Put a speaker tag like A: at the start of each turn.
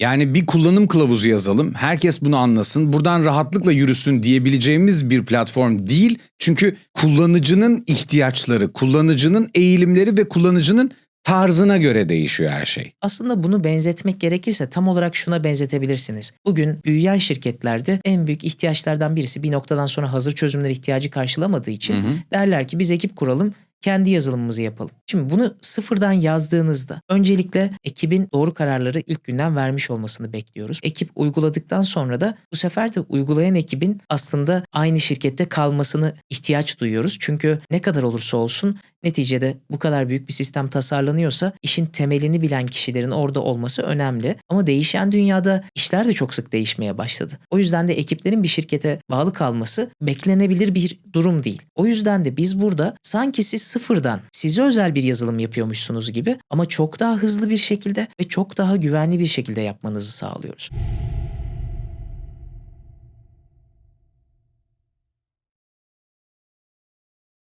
A: Yani bir kullanım kılavuzu yazalım, herkes bunu anlasın, buradan rahatlıkla yürüsün diyebileceğimiz bir platform değil. Çünkü kullanıcının ihtiyaçları, kullanıcının eğilimleri ve kullanıcının tarzına göre değişiyor her şey.
B: Aslında bunu benzetmek gerekirse tam olarak şuna benzetebilirsiniz. Bugün büyüyen şirketlerde en büyük ihtiyaçlardan birisi bir noktadan sonra hazır çözümler ihtiyacı karşılamadığı için
A: Hı hı.
B: derler ki biz ekip kuralım, kendi yazılımımızı yapalım. Şimdi bunu sıfırdan yazdığınızda öncelikle ekibin doğru kararları ilk günden vermiş olmasını bekliyoruz. Ekip uyguladıktan sonra da bu sefer de uygulayan ekibin aslında aynı şirkette kalmasını ihtiyaç duyuyoruz. Çünkü ne kadar olursa olsun neticede bu kadar büyük bir sistem tasarlanıyorsa işin temelini bilen kişilerin orada olması önemli. Ama değişen dünyada işler de çok sık değişmeye başladı. O yüzden de ekiplerin bir şirkete bağlı kalması beklenebilir bir durum değil. O yüzden de biz burada sanki siz sıfırdan size özel bir yazılım yapıyormuşsunuz gibi ama çok daha hızlı bir şekilde ve çok daha güvenli bir şekilde yapmanızı sağlıyoruz.